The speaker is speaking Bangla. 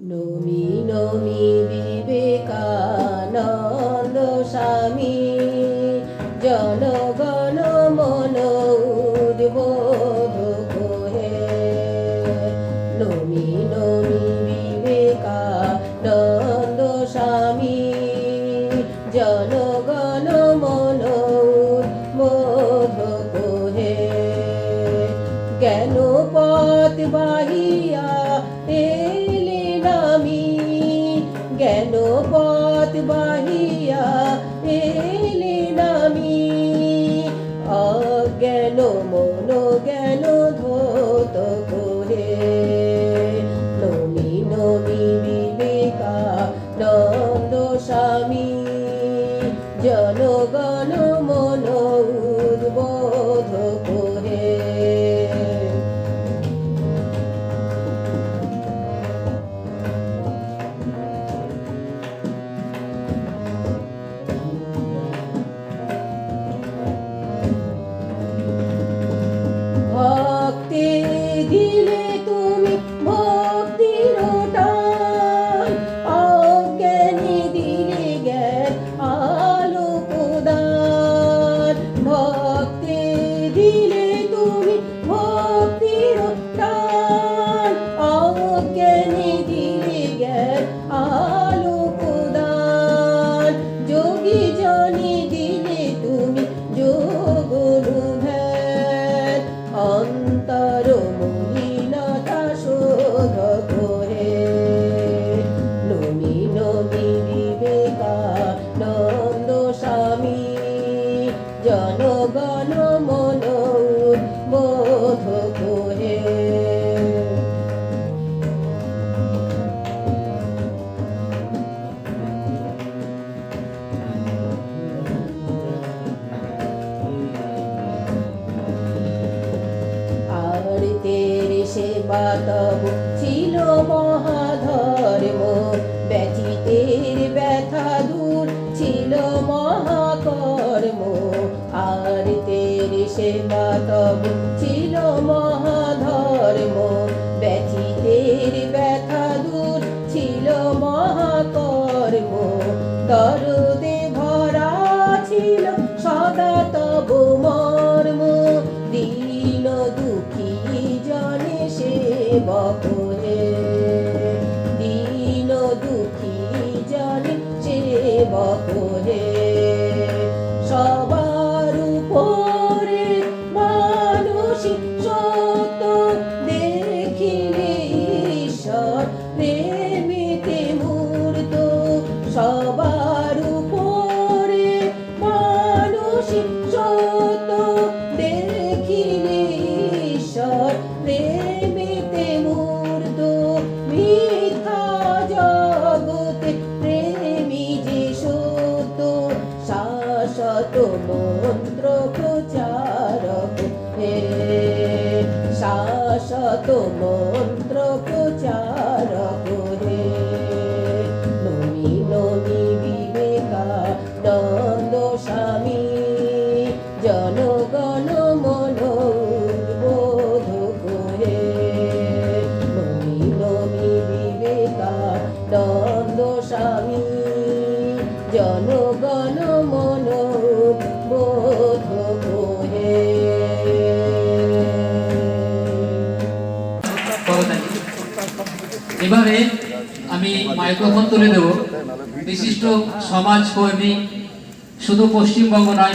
নমি নমি বিবেকানন্দ স্বামী জনগণ গেল মন গেল ধত করে। নমি নমি বিবেকা ক্রোধ করে আর তের সেবা তব ছিল ব্যথা দূর, ছিল মহাকর্ম। আর তের সেবা তব ছিল সদা তব মর্ম দিল দুঃখী জনে সেবক শত মন্ত্র প্রচারক হে। শাশ্বত মন্ত্র এবারে আমি মাইক্রোফোন তুলে দেব। বিশিষ্ট সমাজকর্মী শুধু পশ্চিমবঙ্গ নয়